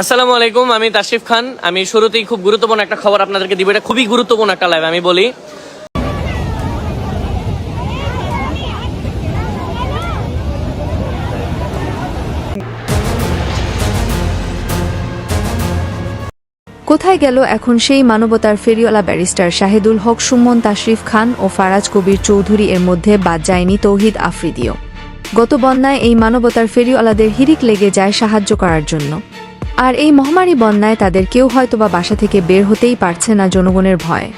আসসালামু আলাইকুম, আমি তাশরিফ খান। আমি শুরুতেই খুব গুরুত্বপূর্ণ একটা খবর আপনাদেরকে দিব। এটা খুবই গুরুত্বপূর্ণ একটা লাইভ আমি বলি। কোথায় গেল এখন সেই মানবতার ফেরিওয়ালা ব্যারিস্টার শাহিদুল হক, সুমন, তাশরিফ খান ও ফারাজ কবির চৌধুরী এর মধ্যে বাদ যায়নি তৌহিদ আফ্রিদিও। গত বন্যায় এই মানবতার ফেরিওয়ালাদের হিরিক লেগে যায় সাহায্য করার জন্য। আর এই মহামারী বন্যায় তাদের কেউ হয়তোবা বাসা থেকে বের হতেই পারছে না জনগণের ভয়।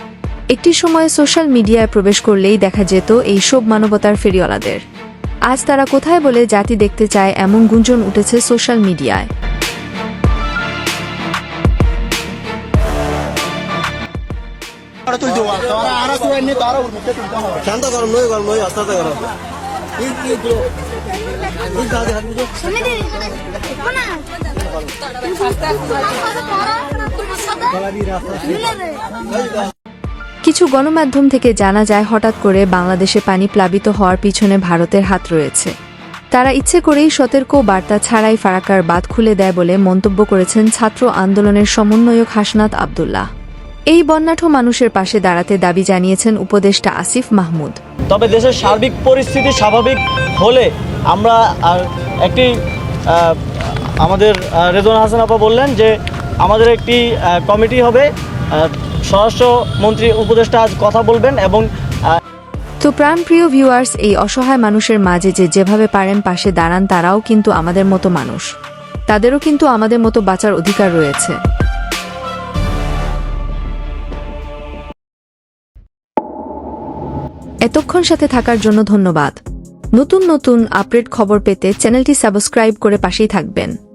একটি সময়ে সোশ্যাল মিডিয়ায় প্রবেশ করলেই দেখা যেত এই সব মানবতার ফেরিওয়ালাদের। আজ তারা কোথায় বলে জাতি দেখতে চায় এমন গুঞ্জন উঠেছে সোশ্যাল মিডিয়ায়। শান্ত করো। নই করো নই আস্তে আস্তে করো কিছু গণমাধ্যম থেকে জানা যায়, হঠাৎ করে বাংলাদেশে পানি প্লাবিত হওয়ার পিছনে ভারতের হাত রয়েছে। তারা ইচ্ছে করেই সতর্ক বার্তা ছাড়াই ফারাকার বাঁধ খুলে দেয় বলে মন্তব্য করেছেন ছাত্র আন্দোলনের সমন্বয়ক হাসনাত আবদুল্লাহ। এই বন্যাঢ্য মানুষের পাশে দাঁড়াতে দাবি জানিয়েছেন উপদেষ্টা আসিফ মাহমুদ। তবে দেশের সার্বিক পরিস্থিতি স্বাভাবিক হলে আমরা একটি আমাদের রেদওয়ান হাসান আপা বললেন যে আমাদের একটি কমিটি হবে। স্বরাষ্ট্রমন্ত্রী উপদেষ্টা আজ কথা বলবেন এবং তো প্রাণপ্রিয় ভিউয়ার্স এই অসহায় মানুষের মাঝে যে যেভাবে পারেন পাশে দাঁড়ান তারাও কিন্তু আমাদের মতো মানুষ। তাদেরও কিন্তু আমাদের মতো বাঁচার অধিকার রয়েছে। এতক্ষণ সাথে থাকার জন্য ধন্যবাদ। নতুন নতুন আপডেট খবর পেতে চ্যানেলটি সাবস্ক্রাইব করে পাশেই থাকবেন।